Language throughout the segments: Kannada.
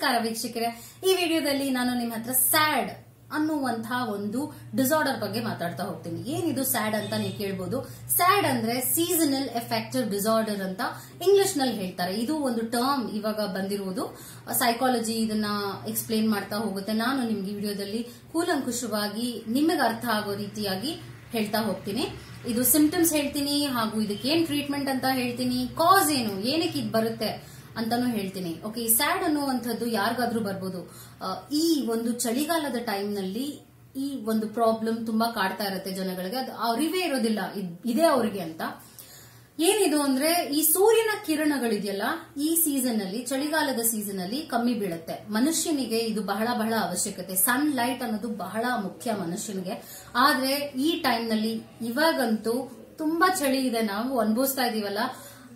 ನಮಸ್ಕಾರ ವೀಕ್ಷಕರೇ. ಈ ವಿಡಿಯೋದಲ್ಲಿ ನಾನು ನಿಮ್ಮ ಹತ್ರ ಸ್ಯಾಡ್ ಅನ್ನುವಂತಹ ಒಂದು ಡಿಸಾರ್ಡರ್ ಬಗ್ಗೆ ಮಾತಾಡ್ತಾ ಹೋಗ್ತೀನಿ. ಏನಿದು ಸ್ಯಾಡ್ ಅಂತ ನೀವು ಕೇಳ್ಬೋದು. ಸ್ಯಾಡ್ ಅಂದ್ರೆ ಸೀಸನಲ್ ಎಫೆಕ್ಟಿವ್ ಡಿಸಾರ್ಡರ್ ಅಂತ ಇಂಗ್ಲಿಷ್ನಲ್ಲಿ ಹೇಳ್ತಾರೆ. ಇದು ಒಂದು ಟರ್ಮ್ ಇವಾಗ ಬಂದಿರುವುದು ಸೈಕಾಲಜಿ ಇದನ್ನ ಎಕ್ಸ್ಪ್ಲೇನ್ ಮಾಡ್ತಾ ಹೋಗುತ್ತೆ. ನಾನು ನಿಮ್ಗೆ ವಿಡಿಯೋದಲ್ಲಿ ಕೂಲಂಕುಷವಾಗಿ ನಿಮಗೆ ಅರ್ಥ ಆಗೋ ರೀತಿಯಾಗಿ ಹೇಳ್ತಾ ಹೋಗ್ತೀನಿ. ಇದು ಸಿಂಪ್ಟಮ್ಸ್ ಹೇಳ್ತೀನಿ ಹಾಗೂ ಇದಕ್ಕೆ ಏನ್ ಟ್ರೀಟ್ಮೆಂಟ್ ಅಂತ ಹೇಳ್ತೀನಿ. ಕಾಸ್ ಏನು? ಏನಕ್ಕೆ ಇದು ಬರುತ್ತೆ? ಅಂತಾನು ಹೇಳ್ತೀನಿ. ಓಕೆ ಸ್ಯಾಡ್ ಅನ್ನುವಂಥದ್ದು ಯಾರಿಗಾದ್ರೂ ಬರ್ಬೋದು. ಈ ಒಂದು ಚಳಿಗಾಲದ ಟೈಮ್ನಲ್ಲಿ ಈ ಒಂದು ಪ್ರಾಬ್ಲಮ್ ತುಂಬಾ ಕಾಡ್ತಾ ಇರುತ್ತೆ ಜನಗಳಿಗೆ. ಅದು ಅರಿವೇ ಇರೋದಿಲ್ಲ. ಇದ್- ಅವರಿಗೆ ಅಂತ. ಏನಿದು ಅಂದ್ರೆ, ಈ ಸೂರ್ಯನ ಕಿರಣಗಳಿದೆಯಲ್ಲ, ಈ ಸೀಸನ್ ಅಲ್ಲಿ, ಚಳಿಗಾಲದ ಸೀಸನ್ ಅಲ್ಲಿ ಕಮ್ಮಿ ಬೀಳುತ್ತೆ. ಮನುಷ್ಯನಿಗೆ ಇದು ಬಹಳ ಬಹಳ ಅವಶ್ಯಕತೆ. ಸನ್ ಲೈಟ್ ಅನ್ನೋದು ಬಹಳ ಮುಖ್ಯ ಮನುಷ್ಯನಿಗೆ. ಆದ್ರೆ ಈ ಟೈಮ್ನಲ್ಲಿ ಇವಾಗಂತೂ ತುಂಬಾ ಚಳಿ ಇದೆ. ನಾವು ಅನುಭವಿಸ್ತಾ ಇದೀವಲ್ಲ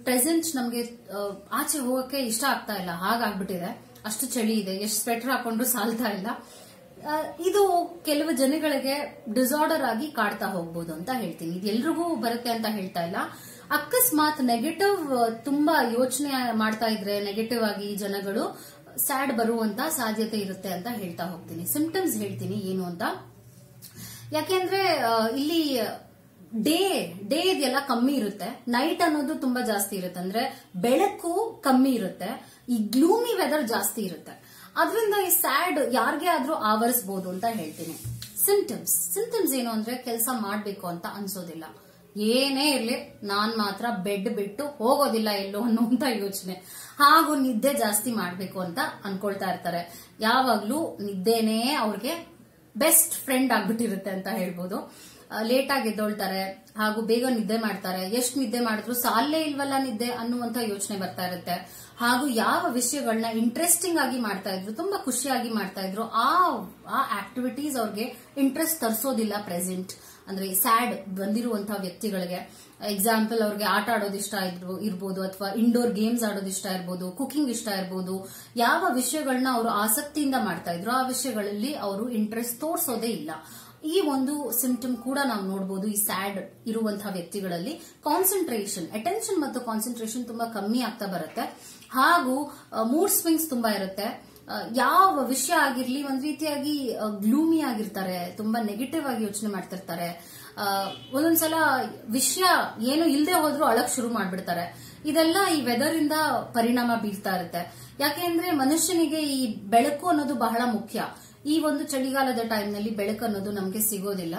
ಪ್ರೆಸೆಂಟ್ ನಮ್ಗೆ ಆಚೆ ಹೋಗಕ್ಕೆ ಇಷ್ಟ ಆಗ್ತಾ ಇಲ್ಲ. ಹಾಗಾಗ್ಬಿಟ್ಟಿದೆ. ಅಷ್ಟು ಚಳಿ ಇದೆ. ಎಷ್ಟು ಸ್ವೆಟರ್ ಹಾಕೊಂಡ್ರು ಸಾಲ್ತಾ ಇಲ್ಲ. ಇದು ಕೆಲವು ಜನಗಳಿಗೆ ಡಿಸಾರ್ಡರ್ ಆಗಿ ಕಾಡ್ತಾ ಹೋಗ್ಬೋದು ಅಂತ ಹೇಳ್ತೀನಿ. ಇದು ಎಲ್ರಿಗೂ ಬರುತ್ತೆ ಅಂತ ಹೇಳ್ತಾ ಇಲ್ಲ. ಅಕಸ್ಮಾತ್ ನೆಗೆಟಿವ್ ತುಂಬಾ ಯೋಚನೆ ಮಾಡ್ತಾ ಇದ್ರೆ ನೆಗೆಟಿವ್ ಆಗಿ ಜನಗಳು ಸ್ಯಾಡ್ ಬರುವಂತ ಸಾಧ್ಯತೆ ಇರುತ್ತೆ ಅಂತ ಹೇಳ್ತಾ ಹೋಗ್ತೀನಿ. ಸಿಂಪ್ಟಮ್ಸ್ ಹೇಳ್ತೀನಿ ಏನು ಅಂತ. ಯಾಕೆಂದ್ರೆ ಇಲ್ಲಿ ಡೇ ಡೇ ಇದೆಲ್ಲ ಕಮ್ಮಿ ಇರುತ್ತೆ. ನೈಟ್ ಅನ್ನೋದು ತುಂಬಾ ಜಾಸ್ತಿ ಇರುತ್ತೆ. ಅಂದ್ರೆ ಬೆಳಕು ಕಮ್ಮಿ ಇರುತ್ತೆ. ಈ ಗ್ಲೂಮಿ ವೆದರ್ ಜಾಸ್ತಿ ಇರುತ್ತೆ. ಅದರಿಂದ ಈ ಸ್ಯಾಡ್ ಯಾರಿಗೆ ಆದ್ರೂ ಆವರಿಸಬಹುದು ಅಂತ ಹೇಳ್ತೀನಿ. ಸಿಂಟಮ್ಸ್ ಸಿಂಟಮ್ಸ್ ಏನು ಅಂದ್ರೆ ಕೆಲಸ ಮಾಡ್ಬೇಕು ಅಂತ ಅನ್ಸೋದಿಲ್ಲ. ಏನೇ ಇರ್ಲಿ, ನಾನ್ ಮಾತ್ರ ಬೆಡ್ ಬಿಟ್ಟು ಹೋಗೋದಿಲ್ಲ ಎಲ್ಲೋ ಅನ್ನುವಂತ ಯೋಚನೆ. ಹಾಗೂ ನಿದ್ದೆ ಜಾಸ್ತಿ ಮಾಡ್ಬೇಕು ಅಂತ ಅನ್ಕೊಳ್ತಾ ಇರ್ತಾರೆ. ಯಾವಾಗ್ಲೂ ನಿದ್ದೆನೇ ಅವ್ರಿಗೆ ಬೆಸ್ಟ್ ಫ್ರೆಂಡ್ ಆಗ್ಬಿಟ್ಟಿರುತ್ತೆ ಅಂತ ಹೇಳ್ಬೋದು. ಲೇಟ್ ಆಗಿ ಎದ್ದೊಳ್ತಾರೆ ಹಾಗೂ ಬೇಗ ನಿದ್ದೆ ಮಾಡ್ತಾರೆ. ಎಷ್ಟು ನಿದ್ದೆ ಮಾಡಿದ್ರು ಸಾಲೇ ಇಲ್ವಲ್ಲ ನಿದ್ದೆ ಅನ್ನುವಂತ ಯೋಚನೆ ಬರ್ತಾ ಇರುತ್ತೆ. ಹಾಗೂ ಯಾವ ವಿಷಯಗಳನ್ನ ಇಂಟ್ರೆಸ್ಟಿಂಗ್ ಆಗಿ ಮಾಡ್ತಾ ಇದ್ರು, ತುಂಬಾ ಖುಷಿಯಾಗಿ ಮಾಡ್ತಾ ಇದ್ರು, ಆ ಆ ಆಕ್ಟಿವಿಟೀಸ್ ಅವ್ರಿಗೆ ಇಂಟ್ರೆಸ್ಟ್ ತರಿಸೋದಿಲ್ಲ ಪ್ರೆಸೆಂಟ್ ಅಂದ್ರೆ ಸ್ಯಾಡ್ ಬಂದಿರುವಂತಹ ವ್ಯಕ್ತಿಗಳಿಗೆ. ಎಕ್ಸಾಂಪಲ್ ಅವ್ರಿಗೆ ಆಟ ಆಡೋದು ಇಷ್ಟ ಇದ್ರು, ಇರ್ಬೋದು, ಅಥವಾ ಇಂಡೋರ್ ಗೇಮ್ಸ್ ಆಡೋದು ಇಷ್ಟ ಇರ್ಬೋದು ಕುಕಿಂಗ್ ಇಷ್ಟ ಇರ್ಬೋದು. ಯಾವ ವಿಷಯಗಳನ್ನ ಅವರು ಆಸಕ್ತಿಯಿಂದ ಮಾಡ್ತಾ ಇದ್ರು, ಆ ವಿಷಯಗಳಲ್ಲಿ ಅವರು ಇಂಟ್ರೆಸ್ಟ್ ತೋರಿಸೋದೇ ಇಲ್ಲ. ಈ ಒಂದು ಸಿಂಪ್ಟಮ್ ಕೂಡ ನಾವು ನೋಡಬಹುದು ಈ ಸ್ಯಾಡ್ ಇರುವಂತಹ ವ್ಯಕ್ತಿಗಳಲ್ಲಿ. ಕಾನ್ಸಂಟ್ರೇಷನ್ ಅಟೆನ್ಷನ್ ಮತ್ತು ಕಾನ್ಸಂಟ್ರೇಷನ್ ತುಂಬಾ ಕಮ್ಮಿ ಆಗ್ತಾ ಬರುತ್ತೆ. ಹಾಗೂ ಮೂಡ್ ಸ್ವಿಂಗ್ಸ್ ತುಂಬಾ ಇರುತ್ತೆ. ಯಾವ ವಿಷಯ ಆಗಿರ್ಲಿ, ಒಂದ್ ರೀತಿಯಾಗಿ ಗ್ಲೂಮಿ ಆಗಿರ್ತಾರೆ, ತುಂಬಾ ನೆಗೆಟಿವ್ ಆಗಿ ಯೋಚನೆ ಮಾಡ್ತಿರ್ತಾರೆ. ಒಂದೊಂದ್ಸಲ ವಿಷಯ ಏನು ಇಲ್ಲದೆ ಹೋದ್ರೂ ಅಳಕ್ ಶುರು ಮಾಡ್ಬಿಡ್ತಾರೆ. ಇದೆಲ್ಲ ಈ ವೆದರ್ ಇಂದ ಪರಿಣಾಮ ಬೀರ್ತಾ ಇರುತ್ತೆ. ಯಾಕೆಂದ್ರೆ ಮನುಷ್ಯನಿಗೆ ಈ ಬೆಳಕು ಅನ್ನೋದು ಬಹಳ ಮುಖ್ಯ. ಈ ಒಂದು ಚಳಿಗಾಲದ ಟೈಮ್ನಲ್ಲಿ ಬೆಳಕು ಅನ್ನೋದು ನಮಗೆ ಸಿಗೋದಿಲ್ಲ.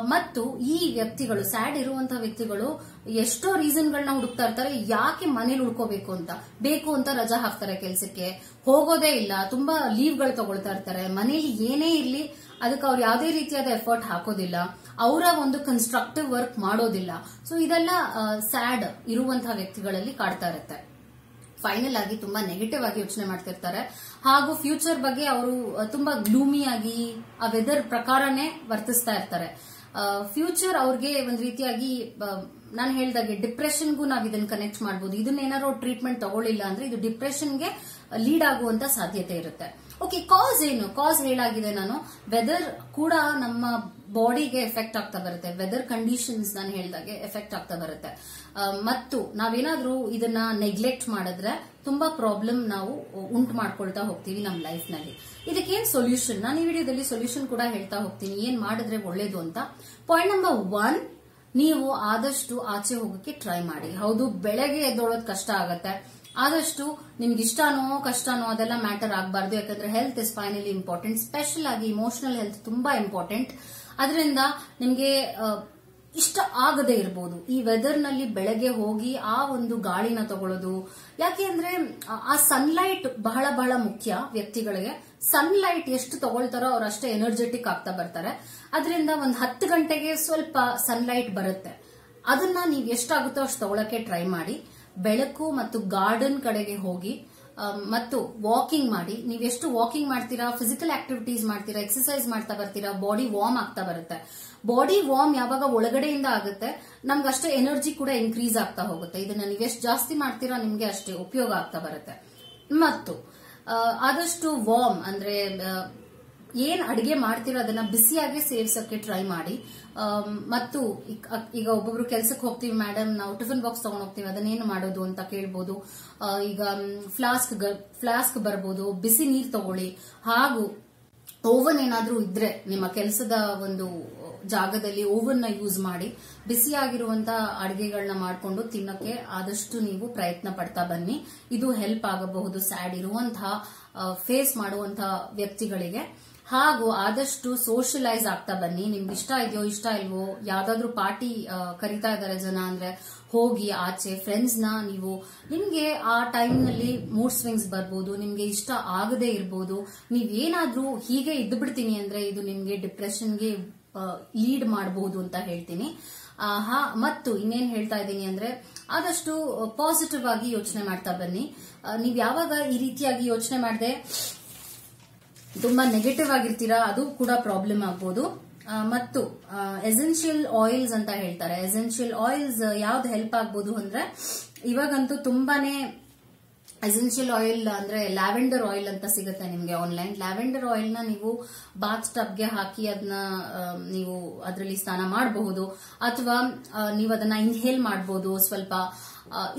ಮತ್ತು ಈ ವ್ಯಕ್ತಿಗಳು, ಸ್ಯಾಡ್ ಇರುವಂತಹ ವ್ಯಕ್ತಿಗಳು ಎಷ್ಟೋ ರೀಸನ್ಗಳನ್ನ ಹುಡುಕ್ತಾ ಇರ್ತಾರೆ, ಯಾಕೆ ಮನೇಲಿ ಉಳ್ಕೋಬೇಕು ಅಂತ? ಬೇಕು ಅಂತ ರಜಾ ಹಾಕ್ತಾರೆ ಕೆಲಸಕ್ಕೆ. ಹೋಗೋದೇ ಇಲ್ಲ, ತುಂಬಾ ಲೀವ್ಗಳು ತಗೊಳ್ತಾ ಇರ್ತಾರೆ. ಮನೇಲಿ ಏನೇ ಇರ್ಲಿ, ಅದಕ್ಕೆ ಅವ್ರು ಯಾವುದೇ ರೀತಿಯಾದ ಎಫರ್ಟ್ ಹಾಕೋದಿಲ್ಲ. ಅವರ ಒಂದು ಕನ್ಸ್ಟ್ರಕ್ಟಿವ್ ವರ್ಕ್ ಮಾಡೋದಿಲ್ಲ. ಸೊ, ಇದೆಲ್ಲ ಸ್ಯಾಡ್ ಇರುವಂತಹ ವ್ಯಕ್ತಿಗಳಲ್ಲಿ ಕಾಡ್ತಾ ಇರುತ್ತೆ. ಫೈನಲ್ ಆಗಿ ತುಂಬಾ ನೆಗೆಟಿವ್ ಆಗಿ ಯೋಚನೆ ಮಾಡ್ತಿರ್ತಾರೆ. ಹಾಗೂ ಫ್ಯೂಚರ್ ಬಗ್ಗೆ ಅವರು ತುಂಬಾ ಗ್ಲೂಮಿ ಆಗಿ ಆ ವೆದರ್ ಪ್ರಕಾರನೇ ವರ್ತಿಸ್ತಾ ಇರ್ತಾರೆ. ಫ್ಯೂಚರ್ ಅವ್ರಿಗೆ ಒಂದ್ ರೀತಿಯಾಗಿ ನಾನು ಹೇಳ್ದಾಗೆ ಡಿಪ್ರೆಷನ್ಗೂ ನಾವು ಇದನ್ನ ಕನೆಕ್ಟ್ ಮಾಡಬಹುದು ಇದನ್ನ ಏನಾದ್ರು ಟ್ರೀಟ್ಮೆಂಟ್ ತಗೊಳ್ಳಿಲ್ಲ ಅಂದ್ರೆ ಇದು ಡಿಪ್ರೆಷನ್ಗೆ ಲೀಡ್ ಆಗುವಂತ ಸಾಧ್ಯತೆ ಇರುತ್ತೆ. ಓಕೆ ಕಾಸ್ ಏನು? ಕಾಸ್ ಹೇಳಾಗಿದೆ ನಾನು? ವೆದರ್ ಕೂಡ ನಮ್ಮ ಬಾಡಿಗೆ ಎಫೆಕ್ಟ್ ಆಗ್ತಾ ಬರುತ್ತೆ. ವೆದರ್ ಕಂಡೀಷನ್ಸ್ ನಾನು ಹೇಳ್ದಾಗೆ ಎಫೆಕ್ಟ್ ಆಗ್ತಾ ಬರುತ್ತೆ. ಮತ್ತು ನಾವೇನಾದ್ರೂ ಇದನ್ನ ನೆಗ್ಲೆಕ್ಟ್ ಮಾಡಿದ್ರೆ ತುಂಬಾ ಪ್ರಾಬ್ಲಮ್ ನಾವು ಉಂಟು ಮಾಡ್ಕೊಳ್ತಾ ಹೋಗ್ತೀವಿ ನಮ್ಮ ಲೈಫ್ನಲ್ಲಿ. ಇದಕ್ಕೇನ್ ಸೊಲ್ಯೂಷನ್ ನಾನು ಈ ವಿಡಿಯೋದಲ್ಲಿ ಸೊಲ್ಯೂಷನ್ ಕೂಡ ಹೇಳ್ತಾ ಹೋಗ್ತೀನಿ. ಏನ್ ಮಾಡಿದ್ರೆ ಒಳ್ಳೇದು ಅಂತ? ಪಾಯಿಂಟ್ ನಂಬರ್ ಒನ್ ನೀವು ಆದಷ್ಟು ಆಚೆ ಹೋಗಕ್ಕೆ ಟ್ರೈ ಮಾಡಿ. ಹೌದು, ಬೆಳಗ್ಗೆ ಎದ್ದೊಳೋದ್ ಕಷ್ಟ ಆಗತ್ತೆ. ಆದಷ್ಟು ನಿಮ್ಗೆ ಇಷ್ಟನೋ ಕಷ್ಟನೋ ಅದೆಲ್ಲ ಮ್ಯಾಟರ್ ಆಗಬಾರ್ದು, ಯಾಕಂದ್ರೆ health is finally important special ಆಗಿ ಇಮೋಷನಲ್ ಹೆಲ್ತ್ ತುಂಬಾ ಇಂಪಾರ್ಟೆಂಟ್ ಅದರಿಂದ ನಿಮ್ಗೆ ಇಷ್ಟ ಆಗದೆ ಇರಬಹುದು ಈ ವೆದರ್ನಲ್ಲಿ ಬೆಳಗ್ಗೆ ಹೋಗಿ ಆ ಒಂದು ಗಾಳಿನ ತಗೊಳ್ಳೋದು ಯಾಕೆ ಅಂದ್ರೆ, ಆ- ಸನ್ಲೈಟ್ ಬಹಳ ಬಹಳ ಮುಖ್ಯ ವ್ಯಕ್ತಿಗಳಿಗೆ. ಸನ್ಲೈಟ್ ಎಷ್ಟು ತಗೊಳ್ತಾರೋ ಅವ್ರು ಅಷ್ಟೇ ಎನರ್ಜೆಟಿಕ್ ಆಗ್ತಾ ಬರ್ತಾರೆ. ಅದರಿಂದ ಒಂದು ಹತ್ತು ಗಂಟೆಗೆ ಸ್ವಲ್ಪ ಸನ್ಲೈಟ್ ಬರುತ್ತೆ. ಅದನ್ನ ನೀವು ಎಷ್ಟಾಗುತ್ತೋ ಅಷ್ಟು ತಗೊಳಕ್ಕೆ ಟ್ರೈ ಮಾಡಿ. ಬೆಳಕು ಮತ್ತು ಗಾರ್ಡನ್ ಕಡೆಗೆ ಹೋಗಿ ಮತ್ತು ವಾಕಿಂಗ್ ಮಾಡಿ. ನೀವು ಎಷ್ಟು ವಾಕಿಂಗ್ ಮಾಡ್ತೀರಾ ಫಿಸಿಕಲ್ ಆಕ್ಟಿವಿಟೀಸ್ ಮಾಡ್ತೀರಾ ಎಕ್ಸಸೈಸ್ ಮಾಡ್ತಾ ಬರ್ತೀರಾ ಬಾಡಿ ವಾರ್ಮ್ ಆಗ್ತಾ ಬರುತ್ತೆ. ಬಾಡಿ ವಾರ್ಮ್ ಯಾವಾಗ ಒಳಗಡೆಯಿಂದ ಆಗುತ್ತೆ ನಮ್ಗೆ ಅಷ್ಟೇ ಎನರ್ಜಿ ಕೂಡ ಇನ್ಕ್ರೀಸ್ ಆಗ್ತಾ ಹೋಗುತ್ತೆ. ಇದನ್ನ ನೀವು ಎಷ್ಟು ಜಾಸ್ತಿ ಮಾಡ್ತೀರಾ, ನಿಮ್ಗೆ ಅಷ್ಟೇ ಉಪಯೋಗ ಆಗ್ತಾ ಬರುತ್ತೆ. ಮತ್ತು ಆದಷ್ಟು ವಾರ್ಮ್ ಅಂದ್ರೆ ಏನ್ ಅಡಿಗೆ ಮಾಡ್ತಿರೋ ಅದನ್ನ ಬಿಸಿಯಾಗಿ ಸೇವಿಸೋಕೆ ಟ್ರೈ ಮಾಡಿ. ಮತ್ತು ಈಗ- ಈಗ ಒಬ್ಬೊಬ್ರು ಕೆಲ್ಸಕ್ಕೆ ಹೋಗ್ತೀವಿ ಮೇಡಮ್ ನಾವು ಟಿಫಿನ್ ಬಾಕ್ಸ್ ತಗೊಂಡ್ ಹೋಗ್ತೀವಿ, ಅದನ್ನೇನು ಮಾಡೋದು ಅಂತ ಕೇಳ್ಬೋದು. ಈಗ ಫ್ಲಾಸ್ಕ್ ಫ್ಲಾಸ್ಕ್ ಬರ್ಬೋದು, ಬಿಸಿ ನೀರ್ ತಗೊಳ್ಳಿ. ಹಾಗೂ ಓವನ್ ಏನಾದ್ರೂ ಇದ್ರೆ ನಿಮ್ಮ ಕೆಲಸದ ಒಂದು ಜಾಗದಲ್ಲಿ ಓವನ್ನ ಯೂಸ್ ಮಾಡಿ, ಬಿಸಿಯಾಗಿರುವಂತ ಅಡಿಗೆಗಳನ್ನ ಮಾಡಿಕೊಂಡು ತಿನ್ನಕ್ಕೆ ಆದಷ್ಟು ನೀವು ಪ್ರಯತ್ನ ಪಡ್ತಾ ಬನ್ನಿ. ಇದು ಹೆಲ್ಪ್ ಆಗಬಹುದು ಸ್ಯಾಡ್ ಇರುವಂತಹ ಫೇಸ್ ಮಾಡುವಂತಹ ವ್ಯಕ್ತಿಗಳಿಗೆ. ಹಾಗೂ ಆದಷ್ಟು ಸೋಷಿಯಲೈಸ್ ಆಗ್ತಾ ಬನ್ನಿ. ನಿಮ್ಗೆ ಇಷ್ಟ ಇದೆಯೋ ಇಷ್ಟ ಇಲ್ವೋ, ಯಾವ್ದಾದ್ರು ಪಾರ್ಟಿ ಕರಿತಾ ಇದಾರೆ ಜನ ಅಂದ್ರೆ ಹೋಗಿ ಆಚೆ ಫ್ರೆಂಡ್ಸ್ ನೀವು, ನಿಮ್ಗೆ ಆ ಟೈಮ್ನಲ್ಲಿ ಮೂಡ್ ಸ್ವಿಂಗ್ಸ್ ಬರ್ಬೋದು, ನಿಮ್ಗೆ ಇಷ್ಟ ಆಗದೆ ಇರ್ಬೋದು. ನೀವ್ ಏನಾದ್ರೂ ಹೀಗೆ ಇದ್ದು ಬಿಡ್ತೀನಿ ಅಂದ್ರೆ ಇದು ನಿಮ್ಗೆ ಡಿಪ್ರೆಷನ್ಗೆ ಲೀಡ್ ಮಾಡಬಹುದು ಅಂತ ಹೇಳ್ತೀನಿ. ಮತ್ತು ಇನ್ನೇನ್ ಹೇಳ್ತಾ ಇದ್ದೀನಿ ಅಂದ್ರೆ ಆದಷ್ಟು ಪಾಸಿಟಿವ್ ಆಗಿ ಯೋಚನೆ ಮಾಡ್ತಾ ಬನ್ನಿ. ನೀವ್ ಯಾವಾಗ ಈ ರೀತಿಯಾಗಿ ಯೋಚನೆ ಮಾಡದೆ ತುಂಬಾ ನೆಗೆಟಿವ್ ಆಗಿರ್ತೀರಾ, ಅದು ಕೂಡ ಪ್ರಾಬ್ಲಮ್ ಆಗ್ಬೋದು. ಮತ್ತು ಎಸೆನ್ಷಿಯಲ್ ಆಯಿಲ್ಸ್ ಅಂತ ಹೇಳ್ತಾರೆ. ಎಸೆನ್ಷಿಯಲ್ ಆಯಿಲ್ಸ್ ಯಾವ್ದು ಹೆಲ್ಪ್ ಆಗ್ಬೋದು ಅಂದ್ರೆ, ಇವಾಗಂತೂ ತುಂಬಾನೇ ಎಸೆನ್ಷಿಯಲ್ ಆಯಿಲ್ ಅಂದ್ರೆ ಲ್ಯಾವೆಂಡರ್ ಆಯಿಲ್ ಅಂತ ಸಿಗುತ್ತೆ ನಿಮಗೆ ಆನ್ಲೈನ್ ಲ್ಯಾವೆಂಡರ್ ಆಯಿಲ್ನ ನೀವು ಬಾತ್ ಟಬ್ಗೆ ಹಾಕಿ ಅದನ್ನ ನೀವು ಅದರಲ್ಲಿ ಸ್ನಾನ ಮಾಡಬಹುದು. ಅಥವಾ ನೀವು ಅದನ್ನ ಇನ್ಹೇಲ್ ಮಾಡಬಹುದು ಸ್ವಲ್ಪ.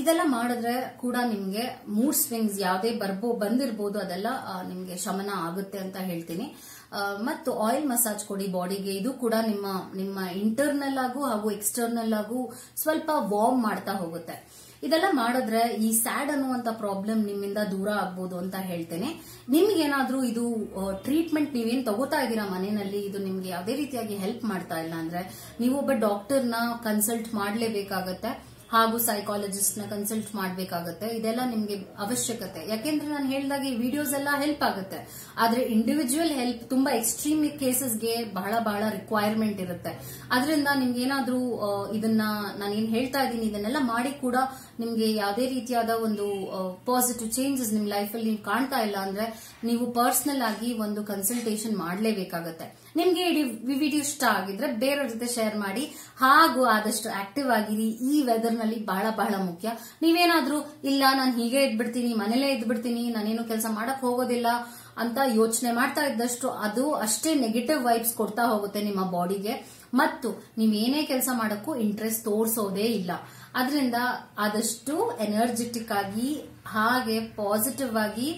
ಇದೆಲ್ಲ ಮಾಡಿದ್ರೆ ಕೂಡ ನಿಮ್ಗೆ ಮೂಡ್ ಸ್ವಿಂಗ್ಸ್ ಯಾವುದೇ ಬರ್ಬೋ, ಬಂದಿರ್ಬೋದು, ಅದೆಲ್ಲ ನಿಮ್ಗೆ ಶಮನ ಆಗುತ್ತೆ ಅಂತ ಹೇಳ್ತೀನಿ. ಮತ್ತು ಆಯಿಲ್ ಮಸಾಜ್ ಕೊಡಿ ಬಾಡಿಗೆ ಇದು ಕೂಡ ನಿಮ್ಮ ನಿಮ್ಮ ಇಂಟರ್ನಲ್ ಆಗು ಹಾಗೂ ಎಕ್ಸ್ಟರ್ನಲ್ ಆಗು ಸ್ವಲ್ಪ ವಾರ್ಮ್ ಮಾಡ್ತಾ ಹೋಗುತ್ತೆ. ಇದೆಲ್ಲ ಮಾಡಿದ್ರೆ ಈ ಸ್ಯಾಡ್ ಅನ್ನುವಂತ ಪ್ರಾಬ್ಲಮ್ ನಿಮ್ಮಿಂದ ದೂರ ಆಗ್ಬೋದು ಅಂತ ಹೇಳ್ತೇನೆ. ನಿಮ್ಗೇನಾದ್ರೂ ಇದು ಟ್ರೀಟ್ಮೆಂಟ್ ನೀವೇನ್ ತಗೋತಾ ಇದ್ದೀರಾ ಮನೆಯಲ್ಲಿ? ಇದು ನಿಮ್ಗೆ ಯಾವುದೇ ರೀತಿಯಾಗಿ ಹೆಲ್ಪ್ ಮಾಡ್ತಾ ಇಲ್ಲ ಅಂದ್ರೆ, ನೀವು ಒಬ್ಬ ಡಾಕ್ಟರ್ನ ಕನ್ಸಲ್ಟ್ ಮಾಡಲೇಬೇಕಾಗತ್ತೆ. ಹಾಗೂ ಸೈಕಾಲಜಿಸ್ಟ್ನ ಕನ್ಸಲ್ಟ್ ಮಾಡಬೇಕಾಗುತ್ತೆ. ಇದೆಲ್ಲ ನಿಮ್ಗೆ ಅವಶ್ಯಕತೆ. ಯಾಕೆಂದ್ರೆ ನಾನು ಹೇಳಿದಾಗ ಈ ವಿಡಿಯೋಸ್ ಎಲ್ಲ ಹೆಲ್ಪ್ ಆಗುತ್ತೆ. ಆದ್ರೆ ಇಂಡಿವಿಜುವಲ್ ಹೆಲ್ಪ್ ತುಂಬಾ ಎಕ್ಸ್ಟ್ರೀಮ್ ಕೇಸಸ್ಗೆ ಬಹಳ ಬಹಳ ರಿಕ್ವೈರ್ಮೆಂಟ್ ಇರುತ್ತೆ. ಅದರಿಂದ ನಿಮ್ಗೆ ಏನಾದ್ರೂ ಇದನ್ನ ನಾನು ಏನ್ ಹೇಳ್ತಾ ಇದ್ದೀನಿ, ಇದನ್ನೆಲ್ಲ ಮಾಡಿ ಕೂಡ ನಿಮ್ಗೆ ಯಾವುದೇ ರೀತಿಯಾದ ಒಂದು ಪಾಸಿಟಿವ್ ಚೇಂಜಸ್ ನಿಮ್ ಲೈಫ್ ಅಲ್ಲಿ ನೀವು ಕಾಣ್ತಾ ಇಲ್ಲ ಅಂದ್ರೆ ನೀವು ಪರ್ಸನಲ್ ಆಗಿ ಒಂದು ಕನ್ಸಲ್ಟೇಷನ್ ಮಾಡಲೇಬೇಕಾಗತ್ತೆ. ನಿಮ್ಗೆ ಈ ವಿಡಿಯೋ ಇಷ್ಟ ಆಗಿದ್ರೆ ಬೇರೆಯವ್ರ ಜೊತೆ ಶೇರ್ ಮಾಡಿ, ಹಾಗೂ ಆದಷ್ಟು ಆಕ್ಟಿವ್ ಆಗಿರಿ. ಈ ವೆದರ್ನಲ್ಲಿ ಬಹಳ ಬಹಳ ಮುಖ್ಯ. ನೀವೇನಾದ್ರೂ, ಇಲ್ಲ, ನಾನು ಹೀಗೆ ಇದ್ಬಿಡ್ತೀನಿ, ಮನೇಲೇ ಇದ್ಬಿಡ್ತೀನಿ, ನಾನೇನು ಕೆಲಸ ಮಾಡಕ್ ಹೋಗೋದಿಲ್ಲ ಅಂತ ಯೋಚನೆ ಮಾಡ್ತಾ ಇದ್ದಷ್ಟು ಅದು ಅಷ್ಟೇ ನೆಗೆಟಿವ್ ವೈಬ್ಸ್ ಕೊಡ್ತಾ ಹೋಗುತ್ತೆ ನಿಮ್ಮ ಬಾಡಿಗೆ ಮತ್ತು ನೀವೇನೇ ಕೆಲಸ ಮಾಡಕ್ಕೂ ಇಂಟ್ರೆಸ್ಟ್ ತೋರಿಸೋದೇ ಇಲ್ಲ. ಅದರಿಂದ ಆದಷ್ಟು ಎನರ್ಜೆಟಿಕ್ ಆಗಿ, ಹಾಗೆ ಪಾಸಿಟಿವ್ ಆಗಿ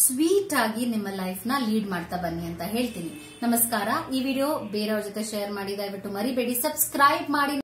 ಸ್ವೀಟ್ ಆಗಿ ನಿಮ್ಮ ಲೈಫ್ನ ಲೀಡ್ ಮಾಡ್ತಾ ಬನ್ನಿ ಅಂತ ಹೇಳ್ತೀನಿ. ನಮಸ್ಕಾರ. ಈ ವಿಡಿಯೋ ಬೇರೆಯವ್ರ ಜೊತೆ ಶೇರ್ ಮಾಡಿ, ದಯವಿಟ್ಟು ಮರಿಬೇಡಿ. ಸಬ್ಸ್ಕ್ರೈಬ್ ಮಾಡಿ.